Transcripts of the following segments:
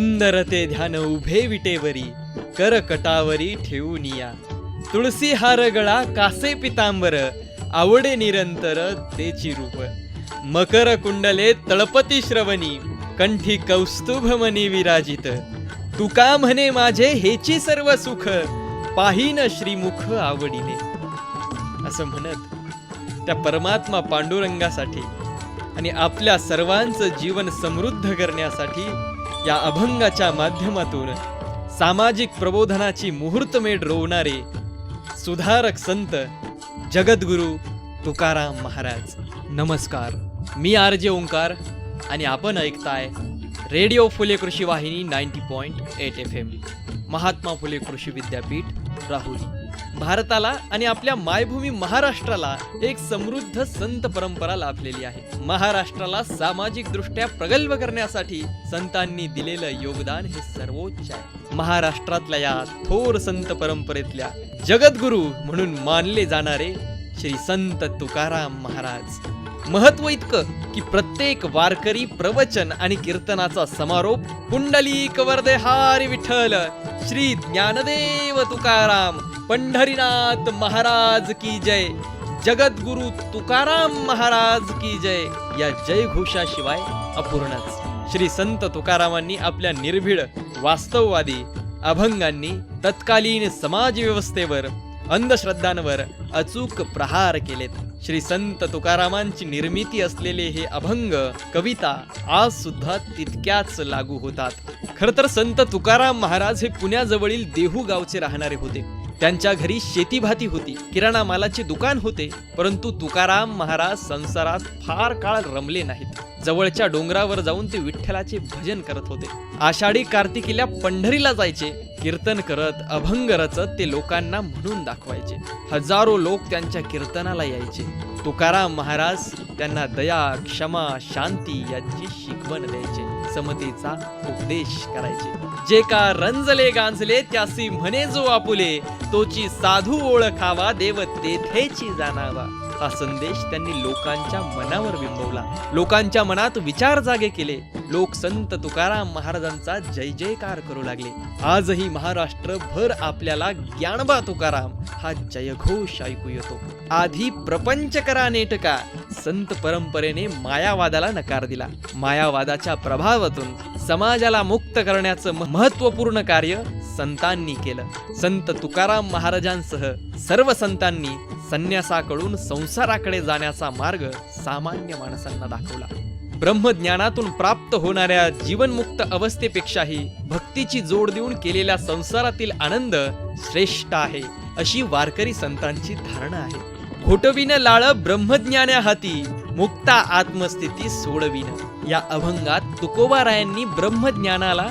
सुंदर ते ध्यान उभे विटेवरी कर कटावरी ठेवून या तुळसी हार गळा कासे पितांबर आवडे निरंतर तेची रूप मकर कुंडले तळपती श्रवणी कंठी कौस्तुभ मनी विराजित तुका म्हणे माझे हेची सर्व सुख पाहिन श्रीमुख आवडीने असं म्हणत त्या परमात्मा पांडुरंगासाठी आणि आपल्या सर्वांचं जीवन समृद्ध करण्यासाठी या अभंगाच्या माध्यमातून सामाजिक प्रबोधनाची मुहूर्तमेढ रोवणारे सुधारक संत जगद्गुरु तुकाराम महाराज. नमस्कार. मी आर जे ओंकार आणि आपण ऐकताय रेडिओ फुले कृषी वाहिनी ninety point eight F M. Mahatma Phule कृषी विद्यापीठ राहुरी. भारताला आणि आपल्या मायभूमी महाराष्ट्राला एक समृद्ध संत परंपरा लाभलेली आहे. महाराष्ट्राला सामाजिक दृष्ट्या प्रगल्भ करण्यासाठी संतांनी दिलेलं योगदान हे सर्वोच्च आहे. महाराष्ट्रातल्या या थोर संत परंपरेतल्या जगद्गुरु म्हणून मानले जाणारे श्री संत तुकाराम महाराज. महत्त्व इतकं की प्रत्येक वारकरी प्रवचन आणि कीर्तनाचा समारोप पुंडलिक वरदे हारी विठ्ठल श्री ज्ञानदेव तुकाराम पंढरीनाथ महाराज की जय जगद्गुरु तुकाराम महाराज की जय. या जयघोषाशिवाय अपूर्णच. श्री संत तुकारामांनी आपल्या निर्भीड वास्तववादी अभंगांनी तत्कालीन समाज व्यवस्थेवर अंधश्रद्धांवर अचूक प्रहार केलेत. श्री संत तुकारामांची निर्मिती असलेले हे अभंग कविता आज सुद्धा तितक्याच लागू होतात. खर तर संत तुकाराम महाराज हे पुण्याजवळील देहू गावचे राहणारे होते. त्यांच्या घरी शेतीभाती होती किराणा मालाचे दुकान होते परंतु तुकाराम महाराज संसारात फार काळ रमले नाहीत. जवळच्या डोंगरावर जाऊन ते विठ्ठलाचे भजन करत होते. आषाढी कार्तिकीला पंढरीला जायचे. कीर्तन करत अभंग रचत ते लोकांना म्हणून दाखवायचे. हजारो लोक त्यांच्या कीर्तनाला यायचे. तुकाराम महाराज त्यांना दया क्षमा शांती यांची शिकवण द्यायचे. समतेचा उपदेश करायचे. जे का रंजले गांजले त्यासी म्हणे जो आपुले तोची साधू ओळखावा देव तेथेची जाणावा. हा संदेश त्यांनी लोकांच्या मनावर बिंबवला लोकांच्या मनात विचार जागे केले. लोक संत तुकाराम महाराजांचा जय जयकार करू लागले. आजही महाराष्ट्रभर आपल्याला ज्ञानबा तुकाराम हा जयघोष ऐकू येतो. आधी प्रपंच करा नेटका संत परंपरेने मायावादाला नकार दिला. मायावादाच्या प्रभावातून समाजाला मुक्त करण्याचं महत्त्वपूर्ण कार्य संतांनी केलं. संत तुकाराम महाराजांसह सर्व संतांनी संन्यासाकडून संसाराकडे जाण्याचा मार्ग सामान्य माणसांना दाखवला. ब्रह्मज्ञानातून प्राप्त होणाऱ्या जीवनमुक्त अवस्थेपेक्षाही भक्तीची जोड देऊन केलेल्या संसारातील आनंद श्रेष्ठ आहे अशी वारकरी संतांची धारणा आहे. खोटविन लाळ ब्रह्मज्ञान्या हाती मुक्ता आत्मस्थिती सोडविन या अभंगात तुकोबारायांनी ब्रह्मज्ञानाला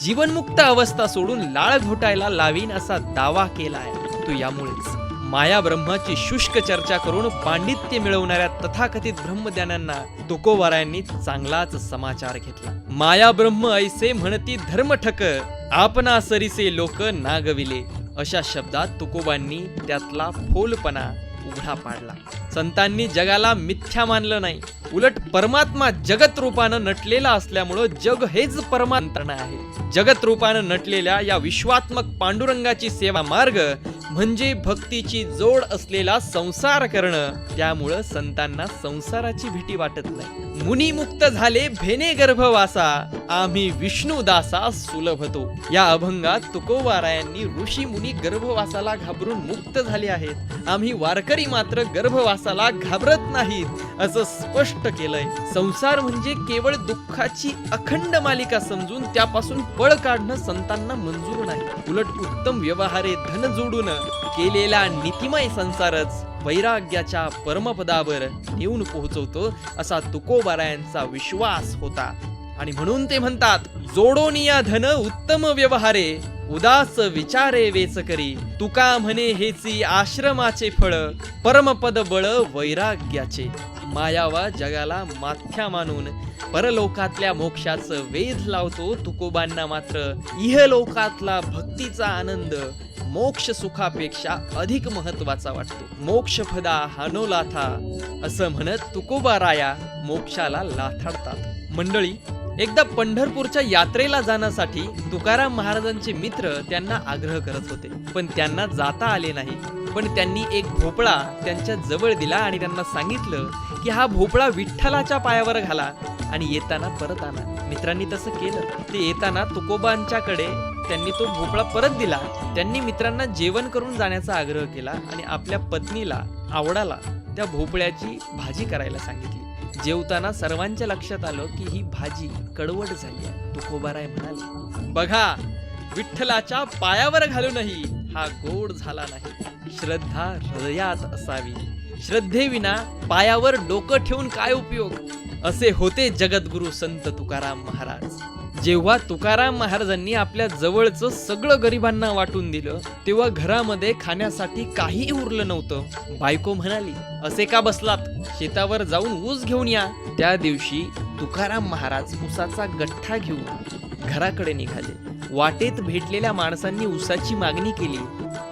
जीवनमुक्त अवस्था सोडून लाळ घोटायला लावीन असा दावा केला आहे तो यामुळेच. माया ब्रह्माची शुष्क चर्चा करून पांडित्य मिळवणाऱ्या तथाकथित ब्रह्मज्ञानांना तुकोबारायांनी चांगलाच समाचार घेतला. माया ब्रह्म ऐसे म्हणती धर्मठक आपणा सरीसे लोक नागविले. अशा शब्दात तुकोबांनी त्यातला फोलपणा उघडा पाडला. संतांनी जगाला मिथ्या मानलं नाही. उलट परमात्मा जगत रूपानं नटलेला असल्यामुळं जग हेच परमांतरणा आहे. जगत रूपानं नटलेल्या या विश्वात्मक पांडुरंगाची सेवा मार्ग म्हणजे भक्तीची जोड असलेला संसार करणं त्यामुळं संतांना संसाराची भीती वाटत नाही. मुनी मुक्त झाले भेने गर्भवासा. आम्ही विष्णू दासा सुलभतो. या अभंगात तुकोवारायांनी ऋषी मुनी गर्भवासाला घाबरून मुक्त झाले आहेत. आम्ही वारकरी मात्र गर्भवासाला घाबरत नाहीत असं स्पष्ट केलंय. संसार म्हणजे केवळ दुःखाची अखंड मालिका समजून त्यापासून पळ काढणं संतांना मंजूर नाही. उलट उत्तम व्यवहारे धन जोडून केलेला नीतिमय संसारच वैराग्याच्या परमपदावर नेऊन पोहोचवतो असा तुकोबारायांचा विश्वास होता. आणि म्हणून ते म्हणतात जोडोनिया धन उत्तम व्यवहारे उदास विचारे वेच करी. तुका म्हणे हेची आश्रमाचे फळ परमपद बळ वैराग्याचे. मायावा जगाला माथ्या मानून परलोकातल्या मोक्षाचं वेध लावतो तुकोबांना मात्र. इहलोकातला भक्तीचा आनंद मोक्ष सुखापेक्षा अधिक महत्त्वाचा वाटतो. मोक्ष फदा हानो लाथा असं म्हणत तुकोबा राया मोक्षाला लाथाडतात मंडळी एकदा पंढरपूरच्या यात्रेला जाण्यासाठी तुकाराम महाराजांचे मित्र त्यांना आग्रह करत होते. पण त्यांना जाता आले नाही. पण त्यांनी एक भोपळा त्यांच्या जवळ दिला आणि त्यांना सांगितलं की हा भोपळा विठ्ठलाच्या पायावर घाला आणि येताना परत आणा. मित्रांनी तसं केलं. ते येताना तुकोबांच्याकडे त्यांनी तो भोपळा परत दिला. त्यांनी मित्रांना जेवण करून जाण्याचा आग्रह केला आणि आपल्या पत्नीला आवडाला त्या भोपळ्याची भाजी करायला सांगितली. जेवताना सर्वांच्या लक्षात आलं की ही भाजी कडवट झाली आहे. तुकोबाराय म्हणाले बघा विठ्ठलाच्या पायावर घालूनही हा गोड झाला नाही. श्रद्धा हृदयात असावी. श्रद्धेविना पायावर डोकं ठेवून काय उपयोग? असे होते जगद्गुरु संत तुकाराम महाराज. जेव्हा तुकाराम महाराजांनी आपल्या जवळचं सगळं गरिबांना वाटून दिलं तेव्हा घरामध्ये खाण्यासाठी काहीही उरलं नव्हतं. बायको म्हणाली असे का बसलात? शेतावर जाऊन ऊस घेऊन या. त्या दिवशी तुकाराम महाराज उसाचा गठ्ठा घेऊन घराकडे निघाले. वाटेत भेटलेल्या माणसांनी उसाची मागणी केली.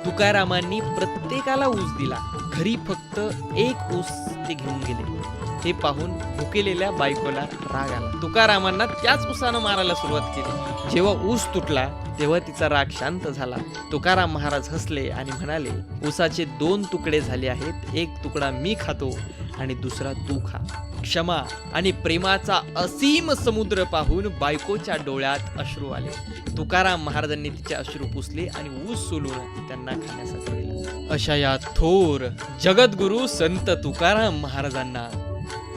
तुकारामांनी प्रत्येकाला ऊस दिला. घरी फक्त एक ऊस ते घेऊन गेले. हे पाहून भुकेलेल्या बायकोला राग आला. तुकारामांना त्याच उसानं मारायला सुरुवात केली. जेव्हा ऊस तुटला तेव्हा तिचा राग शांत झाला. तुकाराम महाराज हसले आणि म्हणाले उसाचे दोन तुकडे झाले आहेत. एक तुकडा मी खातो आणि दुसरा तू खा. क्षमा आणि प्रेमाचा असीम समुद्र पाहून बायकोच्या डोळ्यात अश्रू आले. तुकाराम महाराजांनी तिचे अश्रू पुसले आणि ऊस सोलून त्यांना खाण्यासाठी अशा या थोर जगद्गुरु संत तुकाराम महाराजांना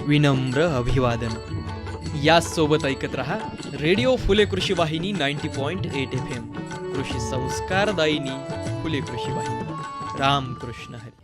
विनम्र अभिवादन. याचसोबत ऐकत रहा रेडिओ फुले कृषी वाहिनी ninety point eight F M. कृषी संस्कारदायिनी फुले कृषी वाहिनी. रामकृष्ण हरी.